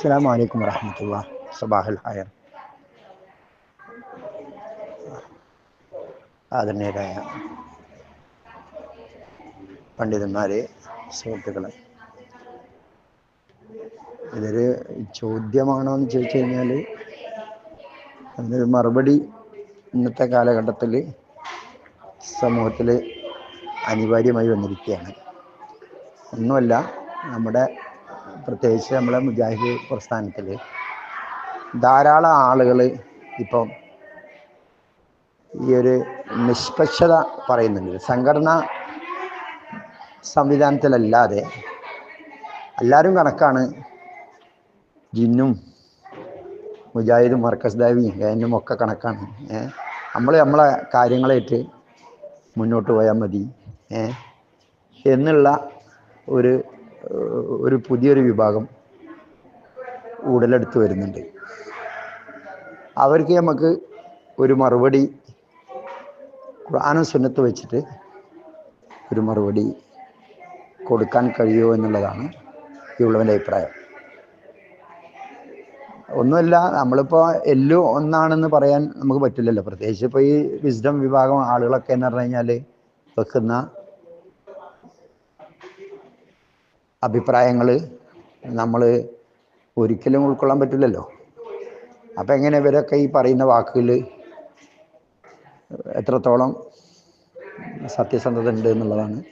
അസ്സാം വലൈക്കും വരഹമത്തുള്ള സബാഹുൽ ഹയർ ആദരണീയരായ പണ്ഡിതന്മാരെ സുഹൃത്തുക്കളെ. ഇതൊരു ചോദ്യമാണോ എന്ന് ചോദിച്ചു കഴിഞ്ഞാൽ അതിനൊരു മറുപടി ഇന്നത്തെ കാലഘട്ടത്തിൽ സമൂഹത്തിൽ അനിവാര്യമായി വന്നിരിക്കുകയാണ്. ഒന്നുമല്ല നമ്മുടെ പ്രത്യേകിച്ച് നമ്മളെ മുജാഹിദ് പ്രസ്ഥാനത്തിൽ ധാരാളം ആളുകൾ ഇപ്പം ഈ ഒരു നിഷ്പക്ഷത പറയുന്നുണ്ട്. സംഘടന സംവിധാനത്തിലല്ലാതെ എല്ലാവരും കണക്കാണ്. ജിന്നും മുജാഹിദും മർക്കസ് ദേവിയും ഗാനും ഒക്കെ കണക്കാണ്. നമ്മൾ നമ്മളെ കാര്യങ്ങളായിട്ട് മുന്നോട്ട് പോയാൽ മതി. എന്നുള്ള ഒരു ഒരു പുതിയൊരു വിഭാഗം ഉടലെടുത്ത് വരുന്നുണ്ട്. അവർക്ക് നമുക്ക് ഒരു മറുപടി ഖുർആാനും സുന്നത്ത് വെച്ചിട്ട് ഒരു മറുപടി കൊടുക്കാൻ കഴിയുമോ എന്നുള്ളതാണ് ഇവളവന്റെ അഭിപ്രായം. ഒന്നുമല്ല നമ്മളിപ്പോൾ എല്ലോ ഒന്നാണെന്ന് പറയാൻ നമുക്ക് പറ്റില്ലല്ലോ. പ്രത്യേകിച്ച് ഇപ്പോൾ ഈ വിസ്ഡം വിഭാഗം ആളുകളൊക്കെ എന്ന് പറഞ്ഞു കഴിഞ്ഞാൽ വെക്കുന്ന അഭിപ്രായങ്ങൾ നമ്മൾ ഒരിക്കലും ഉൾക്കൊള്ളാൻ പറ്റില്ലല്ലോ. അപ്പം എങ്ങനെ ഇവരൊക്കെ ഈ പറയുന്ന വാക്കുകൾ എത്രത്തോളം സത്യസന്ധത ഉണ്ട് എന്നുള്ളതാണ്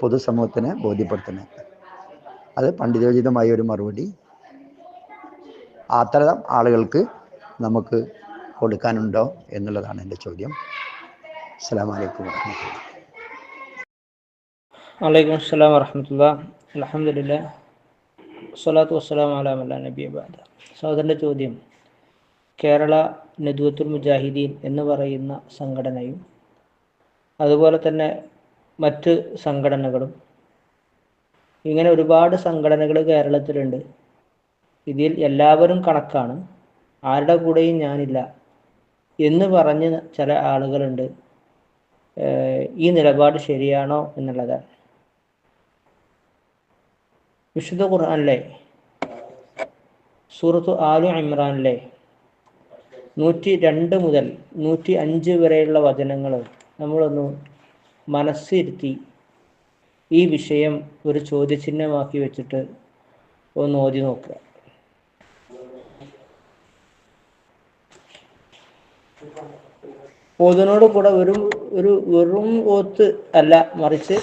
പൊതുസമൂഹത്തിനെ ബോധ്യപ്പെടുത്തുന്നത്. അത് പണ്ഡിതോചിതമായ ഒരു മറുപടി. അത്തരം ആളുകൾക്ക് നമുക്ക് കൊടുക്കാനുണ്ടോ എന്നുള്ളതാണ് എന്റെ ചോദ്യം. അസ്സാം വലൈക്കും വാഹമത്തുള്ള വലൈക്കും അസ്സാം വറഹമത്തുള്ള അലഹമില്ല സ്വലാത്തു വസ്സലാം അലാമല്ല നബി അബാദ സഹോദരന്റെ ചോദ്യം. കേരള നദുവത്തുൽ മുജാഹിദീൻ എന്ന് പറയുന്ന സംഘടനയും അതുപോലെ തന്നെ മറ്റ് സംഘടനകളും ഇങ്ങനെ ഒരുപാട് സംഘടനകൾ കേരളത്തിലുണ്ട്. ഇതിൽ എല്ലാവരും കണക്കാണ്. ആരുടെ കൂടെയും ഞാനില്ല എന്ന് പറഞ്ഞ് ചില ആളുകളുണ്ട്. ഈ നിലപാട് ശരിയാണോ എന്നുള്ളതാണ്. വിശുദ്ധ ഖുർആാനിലെ സൂറത്ത് ആലു ഇമ്രാനിലെ നൂറ്റി രണ്ട് മുതൽ നൂറ്റി അഞ്ച് വരെയുള്ള വചനങ്ങൾ നമ്മളൊന്ന് മനസ്സിരുത്തി ഈ വിഷയം ഒരു ചോദ്യചിഹ്നമാക്കി വെച്ചിട്ട് ഒന്ന് ഓതി നോക്കുക. ഓതിനോട് കൂടെ വെറും ഒരു വെറും ഓത്ത് അല്ല മറിച്ച്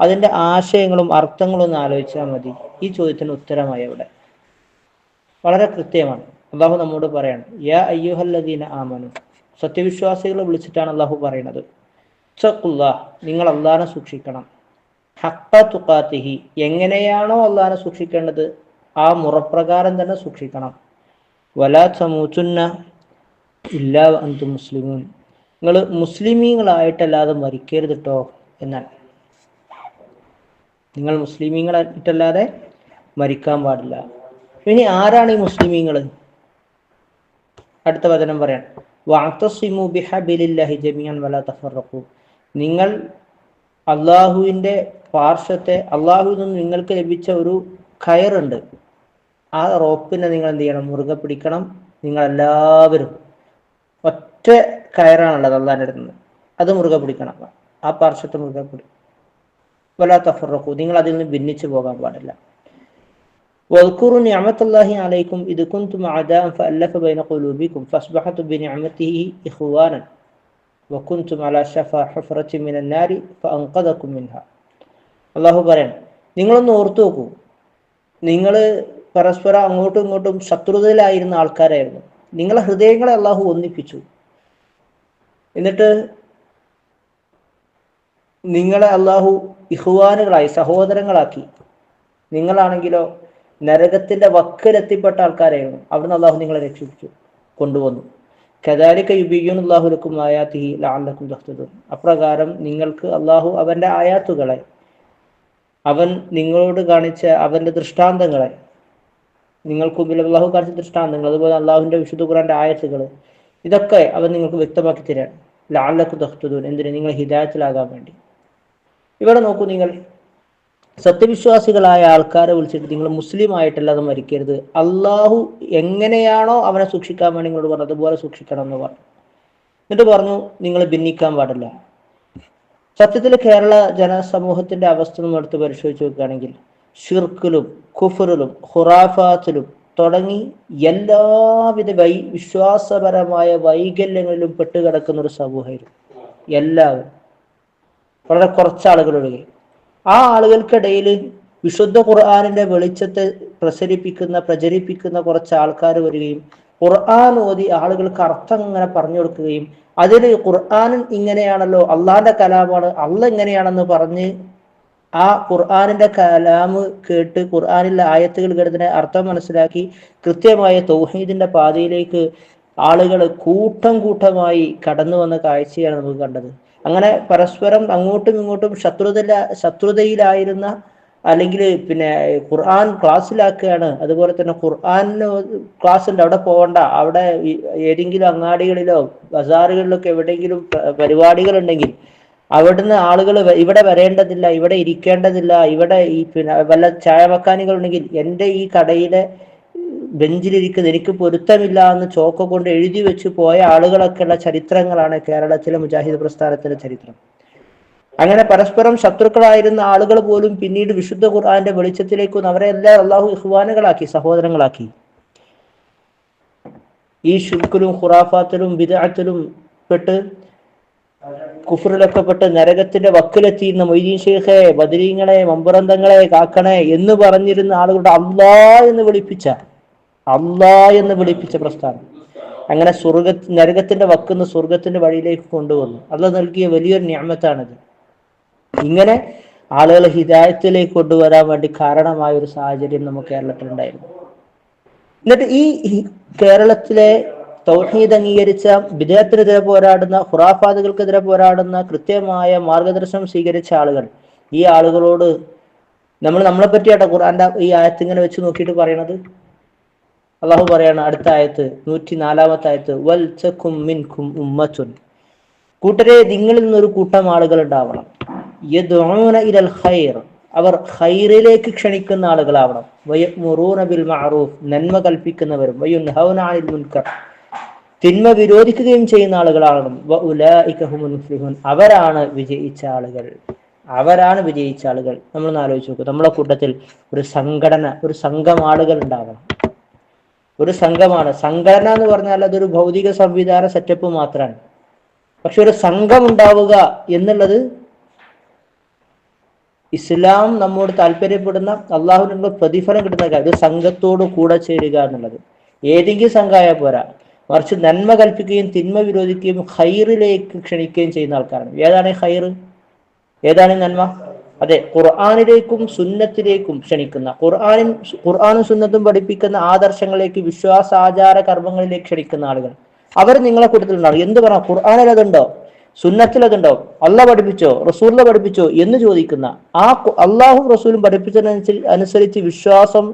അതിന്റെ ആശയങ്ങളും അർത്ഥങ്ങളും ഒന്ന് ആലോചിച്ചാൽ മതി. ഈ ചോദ്യത്തിന് ഉത്തരമായി അവിടെ. വളരെ കൃത്യമാണ്. അള്ളാഹു നമ്മോട് പറയണം യാ അയ്യുഹല്ലദീന ആമനു. സത്യവിശ്വാസികളെ വിളിച്ചിട്ടാണ് അള്ളാഹു പറയുന്നത്. ചക്കുല്ലാ നിങ്ങൾ അള്ളാഹിനെ സൂക്ഷിക്കണം. ഹക്ക എങ്ങനെയാണോ അള്ളാഹിനെ സൂക്ഷിക്കേണ്ടത് ആ മുറപ്രകാരം തന്നെ സൂക്ഷിക്കണം. വലാ ചമൂച്ചുന്ന ഇല്ലാ അന്തു മുസ്ലിമൂൻ. നിങ്ങൾ മുസ്ലിമീങ്ങളായിട്ടല്ലാതെ മരിക്കരുത് കേട്ടോ എന്നാൽ നിങ്ങൾ മുസ്ലിമീങ്ങളായിട്ടല്ലാതെ മരിക്കാൻ പാടില്ല. ഇനി ആരാണ് ഈ മുസ്ലിമീങ്ങൾ അടുത്ത വചനം പറയാം. വാത്തസിമു ബിഹബിലില്ലാഹി ജമിയാൻ വല തഫറഖു. നിങ്ങൾ അള്ളാഹുവിന്റെ പാർശ്വത്തെ അള്ളാഹുവിൽ നിന്ന് നിങ്ങൾക്ക് ലഭിച്ച ഒരു കയറുണ്ട് ആ റോപ്പിനെ നിങ്ങൾ എന്ത് ചെയ്യണം? മുറുകെ പിടിക്കണം. നിങ്ങൾ എല്ലാവരും ഒറ്റ കയറാണുള്ളത് അള്ളാഹിന്റെ അടുത്ത് നിന്ന്. അത് മുറുകെ പിടിക്കണം. ആ പാർശ്വത്തെ മുറുകെ പിടി വലാ തഫറഖു നിങ്ങൾ അതിൽ നിന്ന് ഭിന്നിച്ചു പോകാൻ പാടില്ല واذكروا نعمة الله عليكم إذ كنتم أعداء فألف بين قلوبكم فأصبحتم بنعمته إخوانا وكنتم على شفا حفرة من النار فأنقذكم منها അള്ളാഹു പറയാൻ നിങ്ങളൊന്ന് ഓർത്തു നോക്കൂ നിങ്ങൾ പരസ്പരം അങ്ങോട്ടും ഇങ്ങോട്ടും ശത്രുതയിലായിരുന്ന ആൾക്കാരായിരുന്നു നിങ്ങളെ ഹൃദയങ്ങളെ അള്ളാഹു ഒന്നിപ്പിച്ചു എന്നിട്ട് നിങ്ങളെ അള്ളാഹു ഇഹ്വാനുകളായി സഹോദരങ്ങളാക്കി. നിങ്ങളാണെങ്കിലോ നരകത്തിന്റെ വക്കിലെത്തിപ്പെട്ട ആൾക്കാരായിരുന്നു. അവിടുന്ന് അള്ളാഹു നിങ്ങളെ രക്ഷിപ്പിച്ചു കൊണ്ടുവന്നു. കദാലിക്ക യുബിയുൻ അള്ളാഹുലക്കും ആയാത്തിഹി ലാലക്കും തഹ്തുദുൻ അപ്രകാരം നിങ്ങൾക്ക് അള്ളാഹു അവന്റെ ആയാത്തുകളെ അവൻ നിങ്ങളോട് കാണിച്ച അവന്റെ ദൃഷ്ടാന്തങ്ങളെ നിങ്ങൾക്ക് മുമ്പിൽ അള്ളാഹു കാണിച്ച ദൃഷ്ടാന്തങ്ങൾ അതുപോലെ അള്ളാഹുവിന്റെ വിശുദ്ധ ഖുറാന്റെ ആയത്തുകൾ ഇതൊക്കെ അവൻ നിങ്ങൾക്ക് വ്യക്തമാക്കി തരാൻ. ലാലക്കും തഹ്തുദൂൻ എന്തിനു? നിങ്ങൾ ഹിദായത്തിലാകാൻ വേണ്ടി. ഇവിടെ നോക്കൂ നിങ്ങൾ. സത്യവിശ്വാസികളായ ആൾക്കാരെ വിളിച്ചിട്ട് നിങ്ങൾ മുസ്ലിം ആയിട്ടല്ലാതെ മരിക്കരുത്. അള്ളാഹു എങ്ങനെയാണോ അവനെ സൂക്ഷിക്കാൻ വേണ്ടി നിങ്ങളോട് പറഞ്ഞു അതുപോലെ സൂക്ഷിക്കണം എന്ന് പറഞ്ഞു. എന്നിട്ട് പറഞ്ഞു നിങ്ങൾ ഭിന്നിക്കാൻ പാടില്ല. സത്യത്തിൽ കേരള ജനസമൂഹത്തിന്റെ അവസ്ഥ നമ്മൾ എടുത്ത് പരിശോധിച്ച് നോക്കുകയാണെങ്കിൽ ഷിർക്കിലും ഖുഫറിലും ഹുറാഫാത്തിലും തുടങ്ങി എല്ലാവിധ വൈ വിശ്വാസപരമായ വൈകല്യങ്ങളിലും പെട്ടുകിടക്കുന്ന ഒരു സമൂഹമായിരുന്നു. എല്ലാവരും. വളരെ കുറച്ച് ആളുകളൊഴികെ ആ ആളുകൾക്കിടയിൽ വിശുദ്ധ ഖുർആാനിന്റെ വെളിച്ചത്തെ പ്രസരിപ്പിക്കുന്ന പ്രചരിപ്പിക്കുന്ന കുറച്ച് ആൾക്കാർ വരികയും ഖുർആൻ ഓതി ആളുകൾക്ക് അർത്ഥം ഇങ്ങനെ പറഞ്ഞു കൊടുക്കുകയും അതിൽ ഖുർആൻ ഇങ്ങനെയാണല്ലോ അള്ളാന്റെ കലാമാണ് അള്ള ഇങ്ങനെയാണെന്ന് പറഞ്ഞ് ആ ഖുർആാനിന്റെ കലാമ് കേട്ട് ഖുർആാനിലെ ആയത്തുകൾ കേട്ടതിനെ അർത്ഥം മനസ്സിലാക്കി കൃത്യമായ തൗഹീദിന്റെ പാതയിലേക്ക് ആളുകൾ കൂട്ടം കൂട്ടമായി കടന്നു വന്ന കാഴ്ചയാണ് നമുക്ക് കണ്ടത്. അങ്ങനെ പരസ്പരം അങ്ങോട്ടും ഇങ്ങോട്ടും ശത്രുത ശത്രുതയിലായിരുന്ന അല്ലെങ്കിൽ പിന്നെ ഖുർആൻ ക്ലാസ്സിലാക്കുകയാണ്. അതുപോലെ തന്നെ ഖുർആാനിന് ക്ലാസ് ഉണ്ട് അവിടെ പോകണ്ട. അവിടെ ഏതെങ്കിലും അങ്ങാടികളിലോ ബസാറുകളിലൊക്കെ എവിടെയെങ്കിലും പരിപാടികൾ ഉണ്ടെങ്കിൽ അവിടുന്ന് ആളുകൾ ഇവിടെ വരേണ്ടതില്ല ഇവിടെ ഇരിക്കേണ്ടതില്ല ഇവിടെ ഈ പിന്നെ വല്ല ചായ മക്കാനികൾ ഉണ്ടെങ്കിൽ എന്റെ ഈ കടയിലെ ബെഞ്ചിലിരിക്കുന്നത് എനിക്ക് പൊരുത്തമില്ല എന്ന് ചോക്ക കൊണ്ട് എഴുതി വെച്ച് പോയ ആളുകളൊക്കെയുള്ള ചരിത്രങ്ങളാണ് കേരളത്തിലെ മുജാഹിദ് പ്രസ്ഥാനത്തിന്റെ ചരിത്രം. അങ്ങനെ പരസ്പരം ശത്രുക്കളായിരുന്ന ആളുകൾ പോലും പിന്നീട് വിശുദ്ധ ഖുർആന്റെ വെളിച്ചത്തിലേക്ക് അവരെ എല്ലാം അള്ളാഹു ഇഹ്വാനുകളാക്കി സഹോദരങ്ങളാക്കി. ഈ ഷുക്കിലും ഖുറാഫാത്തിലും വിദാത്തിലും പെട്ട് കുഫറിലൊക്കെ പെട്ട് നരകത്തിന്റെ വക്കിലെത്തിയിരുന്ന മൊയ്തീൻ ഷെയ്ഖെ ബദരീങ്ങളെ മമ്പുറന്തങ്ങളെ കാക്കണേ എന്ന് പറഞ്ഞിരുന്ന ആളുകളുടെ അള്ളാ എന്ന് വിളിപ്പിച്ച അള്ളാ എന്ന് വിളിപ്പിച്ച പ്രസ്ഥാനം. അങ്ങനെ സ്വർഗ നരകത്തിന്റെ വക്കുന്ന സ്വർഗത്തിന്റെ വഴിയിലേക്ക് കൊണ്ടുവന്നു. അള്ള നൽകിയ വലിയൊരു ഞാമത്താണിത് ഇങ്ങനെ ആളുകളെ ഹിതായത്തിലേക്ക് കൊണ്ടുവരാൻ വേണ്ടി കാരണമായ ഒരു സാഹചര്യം നമുക്ക് കേരളത്തിലുണ്ടായിരുന്നു എന്നിട്ട് ഈ കേരളത്തിലെ തൗഹീദ് അംഗീകരിച്ച വിദേഹത്തിനെതിരെ പോരാടുന്ന ഖുറാഫാദുകൾക്കെതിരെ പോരാടുന്ന കൃത്യമായ മാർഗദർശനം സ്വീകരിച്ച ആളുകൾ ഈ ആളുകളോട് നമ്മൾ നമ്മളെ പറ്റിയാട്ടോ ഖുറാന്റെ ഈ ആയത്ത് ഇങ്ങനെ വെച്ച് നോക്കിയിട്ട് പറയണത്? അള്ളാഹു പറയാണ് അടുത്ത ആയത്ത് നൂറ്റി നാലാമത്തെ ആയത്ത് വൽ ചക്കും മിൻകും ഉമ്മത്തുൻ. കൂട്ടരെ നിങ്ങളിൽ നിന്നൊരു കൂട്ടം ആളുകൾ ഉണ്ടാവണം. ഇലൽ ഖൈർ. അവർ ഖൈറിലേക്ക് ക്ഷണിക്കുന്ന ആളുകളാവണം. വയമുറൂന ബിൽ മഅറൂഫ്. നന്മ കൽപ്പിക്കുന്നവരും വയുൻഹൗന അനിൽ മുൻകർ. തിന്മ വിരോധിക്കുകയും ചെയ്യുന്ന ആളുകളാകണം മുഫ്ലിഹുൻ. അവരാണ് വിജയിച്ച ആളുകൾ. അവരാണ് വിജയിച്ച ആളുകൾ. നമ്മൾ ആലോചിച്ച് നോക്കും. നമ്മളെ കൂട്ടത്തിൽ ഒരു സംഘടന ഒരു സംഘം ആളുകൾ ഉണ്ടാവണം. ഒരു സംഘമാണ്. സംഘടന എന്ന് പറഞ്ഞാൽ അതൊരു ഭൗതിക സംവിധാന സെറ്റപ്പ് മാത്രമാണ്. പക്ഷെ ഒരു സംഘം ഉണ്ടാവുക എന്നുള്ളത് ഇസ്ലാം നമ്മോട് താല്പര്യപ്പെടുന്ന അള്ളാഹുവിനുള്ള പ്രതിഫലം കിട്ടുന്ന കാര്യം സംഘത്തോട് കൂടെ ചേരുക എന്നുള്ളത്. ഏതെങ്കിലും സംഘമായ പോരാ. മറിച്ച് നന്മ കൽപ്പിക്കുകയും തിന്മ വിരോധിക്കുകയും ഹൈറിലേക്ക് ക്ഷണിക്കുകയും ചെയ്യുന്ന ആൾക്കാരാണ്. ഏതാണ് ഹൈറ് ഏതാണ് നന്മ? അതെ ഖുർആാനിലേക്കും സുന്നത്തിലേക്കും ക്ഷണിക്കുന്ന ഖുർആാനും ഖുർആാനും സുന്നത്തും പഠിപ്പിക്കുന്ന ആദർശങ്ങളിലേക്ക് വിശ്വാസ ആചാര കർമ്മങ്ങളിലേക്ക് ക്ഷണിക്കുന്ന ആളുകൾ. അവർ നിങ്ങളെ കൂട്ടത്തിലുണ്ടാവും എന്ത് പറയാം ഖുർആാനിൽ അതുണ്ടോ? സുന്നത്തിൽ അതുണ്ടോ? അല്ല പഠിപ്പിച്ചോ? റസൂലിനെ പഠിപ്പിച്ചോ? എന്ന് ചോദിക്കുന്ന ആ അള്ളാഹും റസൂലും പഠിപ്പിച്ചതിനനുസരി അനുസരിച്ച് വിശ്വാസം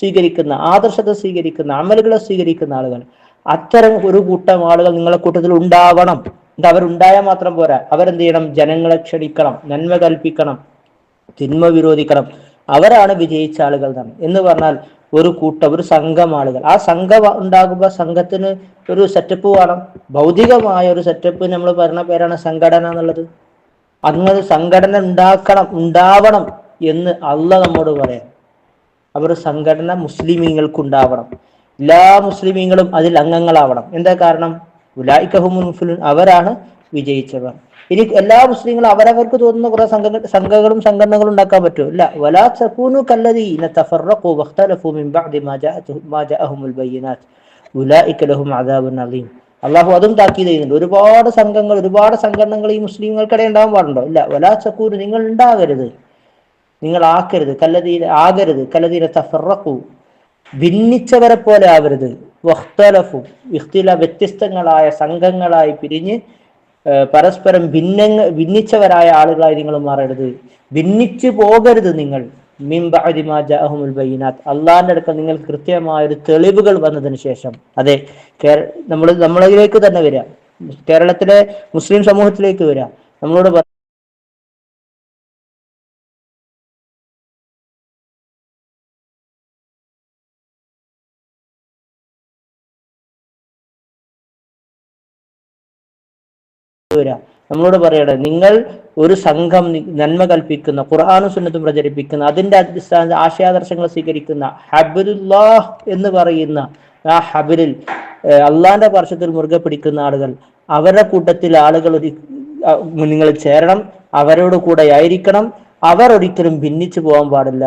സ്വീകരിക്കുന്ന ആദർശത്തെ സ്വീകരിക്കുന്ന അമലുകളെ സ്വീകരിക്കുന്ന ആളുകൾ. അത്തരം ഒരു കൂട്ടം ആളുകൾ നിങ്ങളെ കൂട്ടത്തിൽ ഉണ്ടാവണം. അവരുണ്ടായാൽ മാത്രം പോരാ. അവരെന്ത് ചെയ്യണം? ജനങ്ങളെ ക്ഷണിക്കണം. നന്മ കൽപ്പിക്കണം. തിന്മ വിരോധിക്കണം. അവരാണ് വിജയിച്ച ആളുകൾ എന്നാണ് എന്ന് പറഞ്ഞാൽ ഒരു കൂട്ടം ഒരു സംഘം ആളുകൾ. ആ സംഘം ഉണ്ടാകുമ്പോൾ സംഘത്തിന് ഒരു സെറ്റപ്പ് വേണം. ഭൗതികമായ ഒരു സെറ്റപ്പ് നമ്മൾ പറഞ്ഞ പേരാണ് സംഘടന എന്നുള്ളത്. അങ്ങനെ സംഘടന ഉണ്ടാക്കണം ഉണ്ടാവണം എന്ന് അല്ല നമ്മോട് പറയാം. അവർ സംഘടന മുസ്ലിമീങ്ങൾക്ക് ഉണ്ടാവണം. എല്ലാ മുസ്ലിമീങ്ങളും അതിൽ അംഗങ്ങളാവണം. എന്താ കാരണം? ഉലായിക്കഹുമുൻ അവരാണ് വിജയിച്ചവർ. ഇനി എല്ലാ മുസ്ലിങ്ങളും അവരവർക്ക് തോന്നുന്ന കുറെ സംഘ സംഘങ്ങളും സംഘടനകളും ഉണ്ടാക്കാൻ പറ്റും ഇല്ല. വലാ സകൂനു കല്ലദീന തഫറഖു മിൻ ബഅദി മാ മാ ജാഅഹുമുൽ ഉലൈക ലഹും അദാബുൻ അള്ളാഹു അതും താക്കീത് ചെയ്യുന്നുണ്ട്. ഒരുപാട് സംഘങ്ങൾ ഒരുപാട് സംഘടനകൾ ഈ മുസ്ലിങ്ങൾക്കിടെ ഉണ്ടാവാൻ പാടുണ്ടോ? ഇല്ല. വലാ സക്കൂർ നിങ്ങൾ ഉണ്ടാകരുത്. നിങ്ങൾ ആക്കരുത്. കല്ലതീ ആകരുത്. കല്ലദീന തഫറഖു. ഭിന്നിച്ചവരെ പോലെ ആവരുത്. വഖ്തലഫു. വ്യത്യസ്തങ്ങളായ സംഘങ്ങളായി പിരിഞ്ഞ് പരസ്പരം ഭിന്ന ഭിന്നിച്ചവരായ ആളുകളായി നിങ്ങൾ മാറരുത്. ഭിന്നിച്ചു പോകരുത് നിങ്ങൾ. അള്ളാന്റെ അടുക്കൽ നിങ്ങൾ കൃത്യമായ ഒരു തെളിവുകൾ വന്നതിന് ശേഷം. അതെ നമ്മൾ നമ്മളിലേക്ക് തന്നെ വരിക കേരളത്തിലെ മുസ്ലിം സമൂഹത്തിലേക്ക് വരിക നമ്മളോട് വരിക നമ്മളോട് പറയട്ടെ നിങ്ങൾ ഒരു സംഘം നന്മ കൽപ്പിക്കുന്ന ഖുർആാനും സുന്നത്തും പ്രചരിപ്പിക്കുന്ന അതിന്റെ അടിസ്ഥാന ആശയാദർശങ്ങൾ സ്വീകരിക്കുന്ന ഹബിദുല്ലാഹ് എന്ന് പറയുന്ന ആ ഹബിലിൽ അള്ളാന്റെ പാർശ്വത്തിൽ മുറുകെ പിടിക്കുന്ന ആളുകൾ അവരുടെ കൂട്ടത്തിൽ ആളുകൾ നിങ്ങൾ ചേരണം അവരോട് കൂടെ ആയിരിക്കണം അവർ ഒരിക്കലും ഭിന്നിച്ചു പോകാൻ പാടില്ല.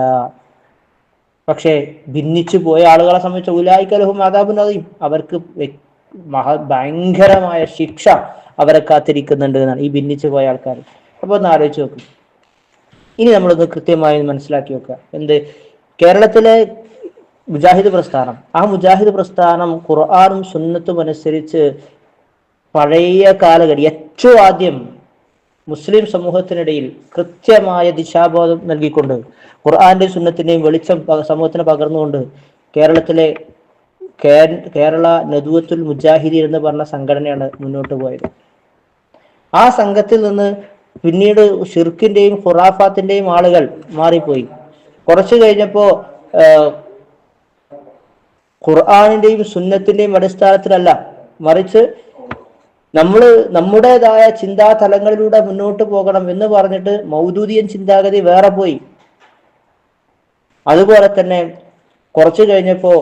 പക്ഷേ ഭിന്നിച്ചു പോയ ആളുകളെ സംബന്ധിച്ച് ഉലായിക്കലഹും മാതാപിതായും അവർക്ക് മഹ ഭയങ്കരമായ ശിക്ഷ അവരെ കാത്തിരിക്കുന്നുണ്ട് എന്നാണ് ഈ ഭിന്നിച്ചു പോയ ആൾക്കാർ. അപ്പൊ ഒന്ന് ആലോചിച്ച് നോക്കും. ഇനി നമ്മളൊന്ന് കൃത്യമായി മനസ്സിലാക്കി വെക്കുക എന്ത്? കേരളത്തിലെ മുജാഹിദ് പ്രസ്ഥാനം. ആ മുജാഹിദ് പ്രസ്ഥാനം ഖുർആാനും സുന്നത്തും അനുസരിച്ച് പഴയ കാലഘട്ടം ഏറ്റവും ആദ്യം മുസ്ലിം സമൂഹത്തിനിടയിൽ കൃത്യമായ ദിശാബോധം നൽകിക്കൊണ്ട് ഖുർആാന്റെയും സുന്നത്തിന്റെയും വെളിച്ചം സമൂഹത്തിന് പകർന്നുകൊണ്ട് കേരളത്തിലെ കേരള നദുവത്തുൽ മുജാഹിദീൻ എന്ന് പറഞ്ഞ സംഘടനയാണ് മുന്നോട്ട് പോയത്. ആ സംഘത്തിൽ നിന്ന് പിന്നീട് ഷിർക്കിന്റെയും ഖുറാഫാത്തിന്റെയും ആളുകൾ മാറിപ്പോയി. കുറച്ചു കഴിഞ്ഞപ്പോ ഖുർആാനിന്റെയും സുന്നത്തിന്റെയും അടിസ്ഥാനത്തിലല്ല മറിച്ച് നമ്മൾ നമ്മുടേതായ ചിന്താ തലങ്ങളിലൂടെ മുന്നോട്ട് പോകണം എന്ന് പറഞ്ഞിട്ട് മൗദൂദിയൻ ചിന്താഗതി വേറെ പോയി. അതുപോലെ തന്നെ കുറച്ചു കഴിഞ്ഞപ്പോ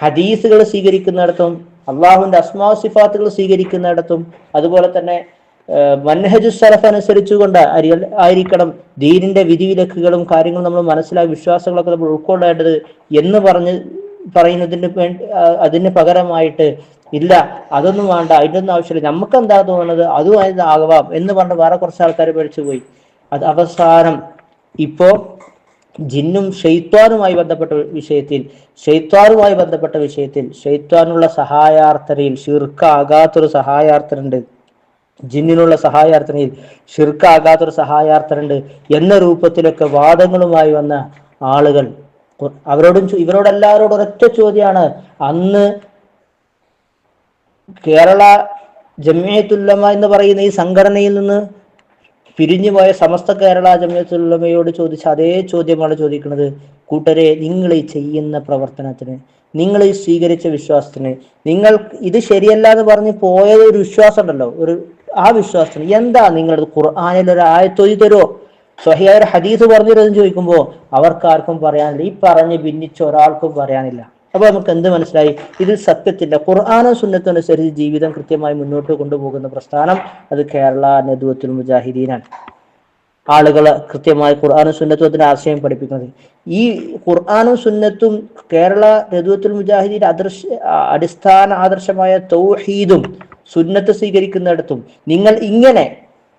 ഹദീസുകൾ സ്വീകരിക്കുന്നിടത്തും അള്ളാഹുവിന്റെ അസ്മാ സിഫാത്തുകൾ സ്വീകരിക്കുന്നിടത്തും അതുപോലെ തന്നെ മൻഹജു സലഫ് അനുസരിച്ചുകൊണ്ട് ആയിരിക്കണം ദീനിന്റെ വിധിവിലക്കുകളും കാര്യങ്ങളും നമ്മൾ മനസ്സിലാക്കി വിശ്വാസങ്ങളൊക്കെ നമ്മൾ ഉൾക്കൊള്ളേണ്ടത് എന്ന് പറഞ്ഞ് പറയുന്നതിന് വേണ്ടി അതിന് പകരമായിട്ട് ഇല്ല അതൊന്നും വേണ്ട അതിന്റെ ഒന്നും ആവശ്യമില്ല നമുക്ക് എന്താ തോന്നുന്നത് അതുമായി ആകാം എന്ന് പറഞ്ഞ് വേറെ കുറച്ച് ആൾക്കാർ പേടിച്ചു പോയി അത് അവസാനം ഇപ്പോ ജിന്നും ഷെയ്ത്വാനുമായി ബന്ധപ്പെട്ട വിഷയത്തിൽ ഷെയ്ത്വാനുമായി ബന്ധപ്പെട്ട വിഷയത്തിൽ ഷെയ്ത്വാനുള്ള സഹായാർത്ഥനയിൽ ഷിർക്കാകാത്തൊരു സഹായാർത്ഥനുണ്ട് ജിന്നിനുള്ള സഹായാർത്ഥനയിൽ ഷിർക്കാകാത്തൊരു സഹായാർത്ഥനുണ്ട് എന്ന രൂപത്തിലൊക്കെ വാദങ്ങളുമായി വന്ന ആളുകൾ. അവരോടും ഇവരോടെല്ലാവരോടും ഒരൊറ്റ ചോദ്യമാണ്. അന്ന് കേരള ജമിയത്തുല്ലമ എന്ന് പറയുന്ന ഈ സംഘടനയിൽ നിന്ന് പിരിഞ്ഞുപോയ സമസ്ത കേരള ജമയത്തുള്ളമയോട് ചോദിച്ച അതേ ചോദ്യമാണ് ചോദിക്കുന്നത്. കൂട്ടരെ നിങ്ങൾ ഈ ചെയ്യുന്ന പ്രവർത്തനത്തിന് നിങ്ങൾ ഈ സ്വീകരിച്ച വിശ്വാസത്തിന് നിങ്ങൾ ഇത് ശരിയല്ല എന്ന് പറഞ്ഞ് പോയത് ഒരു വിശ്വാസം ഉണ്ടല്ലോ ഒരു ആ വിശ്വാസത്തിന് എന്താ നിങ്ങളുടെ ഖുർആാനിൽ ഒരു ആയത്തൊഴി തരുമോ സ്വഹിയായ ഒരു ഹദീസ് പറഞ്ഞു തരുമെന്ന് ചോദിക്കുമ്പോൾ അവർക്കാർക്കും പറയാനില്ല. ഈ പറഞ്ഞ് ഭിന്നിച്ച ഒരാൾക്കും പറയാനില്ല. അപ്പൊ നമുക്ക് എന്ത് മനസ്സിലായി? ഇത് സത്യത്തില്ല. ഖുർആാനും സുന്നത്തും അനുസരിച്ച് ജീവിതം കൃത്യമായി മുന്നോട്ട് കൊണ്ടുപോകുന്ന പ്രസ്ഥാനം അത് കേരള നദുവത്തുൽ മുജാഹിദീനാണ്. ആളുകൾ കൃത്യമായി ഖുർആാനും സുന്നത്തും അതിന്റെ ആശയം പഠിപ്പിക്കുന്നത്. ഈ ഖുർആാനും സുന്നത്തും കേരള നെതുവത്തുൽ മുജാഹിദീൻ ആദർശ അടിസ്ഥാന ആദർശമായ തൗഹീദും സുന്നത്ത് സ്വീകരിക്കുന്നിടത്തും നിങ്ങൾ ഇങ്ങനെ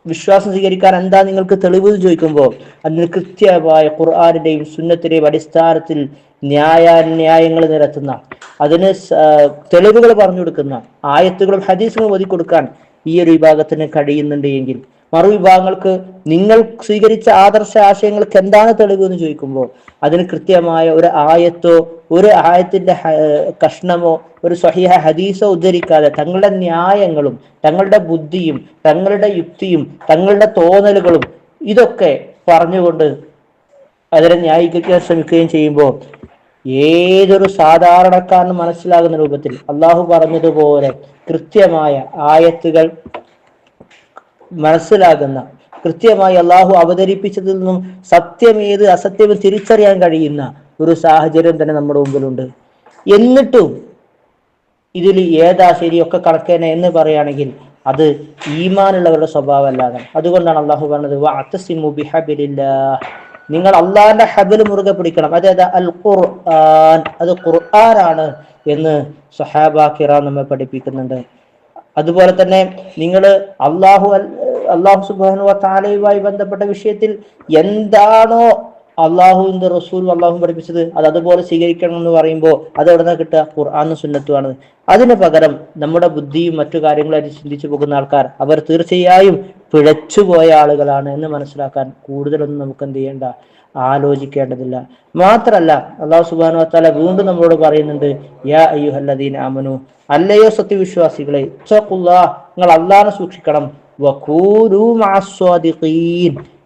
വിശ്വാസം സ്വീകരിക്കാൻ എന്താ നിങ്ങൾക്ക് തെളിവ് ചോദിക്കുമ്പോൾ അതിന് കൃത്യമായ ഖുർആാനിന്റെയും സുന്നത്തിന്റെയും അടിസ്ഥാനത്തിൽ ന്യായാന്യായങ്ങൾ നിരത്തുന്ന അതിന് തെളിവുകൾ പറഞ്ഞു കൊടുക്കുന്ന ആയത്തുകളും ഹദീസുകളും ഒതുക്കി കൊടുക്കാൻ ഈ ഒരു വിഭാഗത്തിന് കഴിയുന്നുണ്ട് എങ്കിൽ മറുവിഭാഗങ്ങൾക്ക് നിങ്ങൾ സ്വീകരിച്ച ആദർശ ആശയങ്ങൾക്ക് എന്താണ് തെളിവ് എന്ന് ചോദിക്കുമ്പോൾ അതിന് കൃത്യമായ ഒരു ആയത്തോ ഒരു ആയത്തിന്റെ കഷ്ണമോ ഒരു സ്വഹിഹ ഹദീസോ ഉദ്ധരിക്കാതെ തങ്ങളുടെ ന്യായങ്ങളും തങ്ങളുടെ ബുദ്ധിയും തങ്ങളുടെ യുക്തിയും തങ്ങളുടെ തോന്നലുകളും ഇതൊക്കെ പറഞ്ഞുകൊണ്ട് അതിനെ ന്യായീകരിക്കാൻ ശ്രമിക്കുകയും ചെയ്യുമ്പോൾ ഏതൊരു സാധാരണക്കാരനും മനസ്സിലാകുന്ന രൂപത്തിൽ അള്ളാഹു പറഞ്ഞതുപോലെ കൃത്യമായ ആയത്തുകൾ മനസ്സിലാകുന്ന കൃത്യമായി അള്ളാഹു അവതരിപ്പിച്ചതിൽ നിന്നും സത്യമേത് അസത്യം തിരിച്ചറിയാൻ കഴിയുന്ന ഒരു സാഹചര്യം തന്നെ നമ്മുടെ മുമ്പിലുണ്ട്. എന്നിട്ടും ഇതിൽ ഏതാ ശരിയൊക്കെ കണക്കേനെ എന്ന് പറയുകയാണെങ്കിൽ അത് ഈമാനുള്ളവരുടെ സ്വഭാവമല്ലാതെ. അതുകൊണ്ടാണ് അള്ളാഹു പറഞ്ഞത്. നിങ്ങൾ അള്ളാഹിന്റെ ഹബിൽ മുറുകെ പിടിക്കണം. അതായത് അൽ ഖുർആൻ അത് ഖുർആനാണ് എന്ന് സഹാബ കിറാം നമ്മെ പഠിപ്പിക്കുന്നുണ്ട്. അതുപോലെ തന്നെ നിങ്ങൾ അള്ളാഹു അള്ളാഹു സുബാനു താലയുമായി ബന്ധപ്പെട്ട വിഷയത്തിൽ എന്താണോ അള്ളാഹുവിന്റെ റസൂൽ അള്ളാഹു പഠിപ്പിച്ചത് അത് അതുപോലെ സ്വീകരിക്കണം എന്ന് പറയുമ്പോൾ അത് എവിടെ നിന്ന് കിട്ടുക? ഖുർആാനും സുന്നത്തുമാണ് അതിന് പകരം നമ്മുടെ ബുദ്ധിയും മറ്റു കാര്യങ്ങളായിട്ട് ചിന്തിച്ചു പോകുന്ന ആൾക്കാർ അവർ തീർച്ചയായും പിഴച്ചുപോയ ആളുകളാണ് എന്ന് മനസ്സിലാക്കാൻ കൂടുതലൊന്നും നമുക്ക് എന്ത് ചെയ്യേണ്ട? ആലോചിക്കേണ്ടതില്ല. മാത്രല്ല അള്ളാഹു സുബാനു വത്താല വീണ്ടും നമ്മളോട് പറയുന്നുണ്ട് യാ അയ്യുഹല്ലദീൻ അമനു അല്ലയോ സത്യവിശ്വാസികളെ നിങ്ങൾ അള്ളാഹിനെ സൂക്ഷിക്കണം.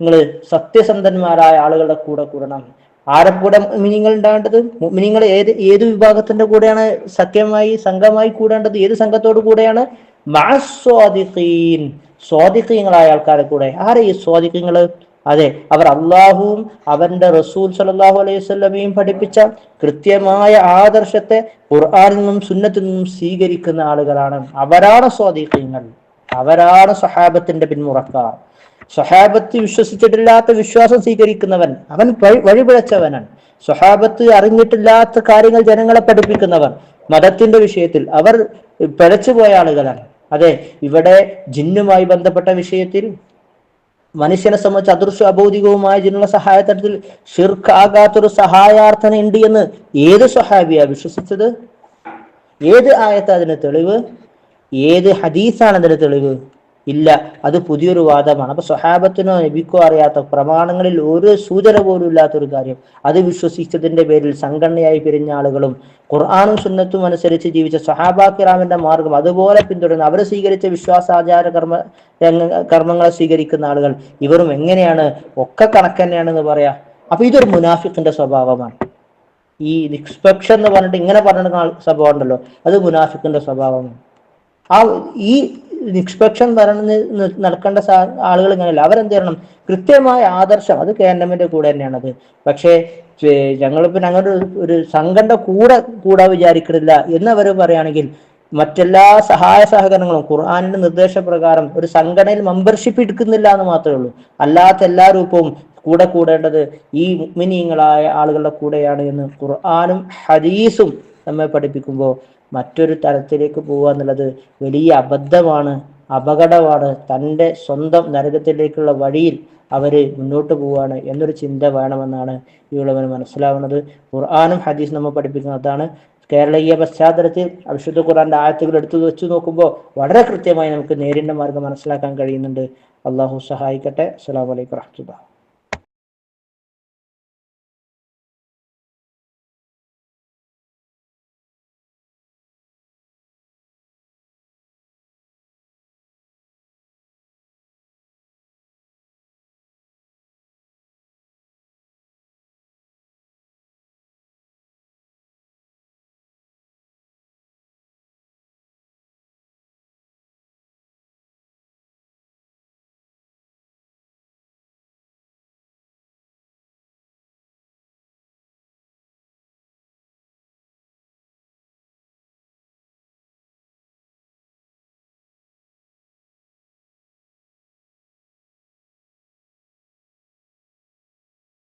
നിങ്ങൾ സത്യസന്ധന്മാരായ ആളുകളുടെ കൂടെ കൂടണം. ആരെ കൂടെ മിനിങ്ങൾ ഉണ്ടാകേണ്ടത്? മിനിങ്ങൾ ഏത് ഏത് വിഭാഗത്തിന്റെ കൂടെയാണ് സഖ്യമായി സംഘമായി കൂടേണ്ടത്? ഏത് സംഘത്തോട് കൂടെയാണ്? മാസ്വാദിഖീൻ. സ്വാദിഖീങ്ങളായ ആൾക്കാരെ കൂടെ. ആരെ ഈ സ്വാദിഖീങ്ങൾ അതെ അവർ അള്ളാഹുവും അവന്റെ റസൂൽ സലാഹു അലൈഹി സ്വലമയും പഠിപ്പിച്ച കൃത്യമായ ആദർശത്തെ ഖുർആാനിൽ നിന്നും സുന്നത്തിൽ നിന്നും സ്വീകരിക്കുന്ന ആളുകളാണ്. അവരാണ് സ്വാദിഖ്യങ്ങൾ അവരാണ് സഹാബത്തിന്റെ പിന്മുറക്കാർ. സ്വഹാബത്ത് വിശ്വസിച്ചിട്ടില്ലാത്ത വിശ്വാസം സ്വീകരിക്കുന്നവൻ അവൻ വഴി വഴിപിഴച്ചവനാണ്. സ്വഹാബത്ത് അറിഞ്ഞിട്ടില്ലാത്ത കാര്യങ്ങൾ ജനങ്ങളെ പഠിപ്പിക്കുന്നവർ മതത്തിന്റെ വിഷയത്തിൽ അവർ പിഴച്ചുപോയ ആളുകളാണ്. അതെ ഇവിടെ ജിന്നുമായി ബന്ധപ്പെട്ട വിഷയത്തിൽ മനുഷ്യനെ സംബന്ധിച്ച് അദൃശ്യ അബൗദികവുമായ ജിന്നുള്ള സഹായത്തരത്തിൽ ഷിർക്ക് ആകാത്തൊരു സഹായാർത്ഥന ഉണ്ട് എന്ന് ഏത് സ്വഹാബിയാ വിശ്വസിച്ചത്? ഏത് ആയത്ത് അതിന് തെളിവ്? ഏത് ഹദീസാണ് അതിന് തെളിവ്? ഇല്ല. അത് പുതിയൊരു വാദമാണ്. അപ്പൊ സ്വഹാബത്തിനോ നബിക്കോ അറിയാത്ത പ്രമാണങ്ങളിൽ ഒരു സൂചന പോലും ഇല്ലാത്തൊരു കാര്യം. അത് വിശ്വസിച്ചതിന്റെ പേരിൽ സംഘടനയായി പിരിഞ്ഞ ആളുകളും ഖുർആാനും സുന്നത്തും അനുസരിച്ച് ജീവിച്ച സഹാബാക്കിറാമിന്റെ മാർഗം അതുപോലെ പിന്തുടർന്ന് അവരെ സ്വീകരിച്ച വിശ്വാസാചാര കർമ്മ കർമ്മങ്ങളെ സ്വീകരിക്കുന്ന ആളുകൾ ഇവരും എങ്ങനെയാണ്? ഒക്കെ കണക്ക് തന്നെയാണെന്ന് പറയാ. അപ്പൊ ഇതൊരു മുനാഫിക്കിന്റെ സ്വഭാവമാണ്. ഈ നിഷ്പക്ഷം എന്ന് പറഞ്ഞിട്ട് ഇങ്ങനെ പറഞ്ഞിട്ട് സ്വഭാവം ഉണ്ടല്ലോ. അത് മുനാഫിക്കിന്റെ സ്വഭാവമാണ്. ആ ഈ നിഷ്പക്ഷം ഭരണം നടക്കേണ്ട ആളുകൾ ഇങ്ങനെയല്ല. അവരെന്ത് ചെയ്യണം? കൃത്യമായ ആദർശം. അത് കെ എൻ എമ്മിന്റെ കൂടെ തന്നെയാണത്. പക്ഷേ ചെ- ഞങ്ങളിപ്പോ ഞങ്ങളുടെ ഒരു- സംഘടന കൂടെ കൂടാ എന്ന് അവർ പറയുകയാണെങ്കിൽ മറ്റെല്ലാ സഹായ സഹകരണങ്ങളും ഖുർആാനിന്റെ നിർദ്ദേശപ്രകാരം ഒരു സംഘടനയിൽ മെമ്പർഷിപ്പ് എടുക്കുന്നില്ല എന്ന് മാത്രമേ ഉള്ളൂ. അല്ലാത്ത എല്ലാ രൂപവും കൂടെ കൂടേണ്ടത് ഈ മുഗ്മിനീങ്ങളായ ആളുകളുടെ കൂടെയാണ് എന്ന് ഖുർആാനും ഹദീസും നമ്മെ പഠിപ്പിക്കുമ്പോൾ മറ്റൊരു തലത്തിലേക്ക് പോവുക എന്നുള്ളത് വലിയ അബദ്ധമാണ് അപകടമാണ്. തന്റെ സ്വന്തം നരകത്തിലേക്കുള്ള വഴിയിൽ അവർ മുന്നോട്ട് പോവുകയാണ് എന്നൊരു ചിന്ത വേണമെന്നാണ് ഈ മനസ്സിലാവുന്നത്. ഖുർആാനും ഹദീസ് നമ്മൾ പഠിപ്പിക്കുന്നതാണ് കേരളീയ പശ്ചാത്തലത്തിൽ അവിശുദ്ധ ഖുറാന്റെ ആയത്തുകൾ എടുത്തു വെച്ച് നോക്കുമ്പോൾ വളരെ കൃത്യമായി നമുക്ക് നേരിന്റെ മാർഗം മനസ്സിലാക്കാൻ കഴിയുന്നുണ്ട്. അള്ളാഹു സഹായിക്കട്ടെ. അസ്സാം വലൈക്കും വറഹ്മത്തുള്ളാഹി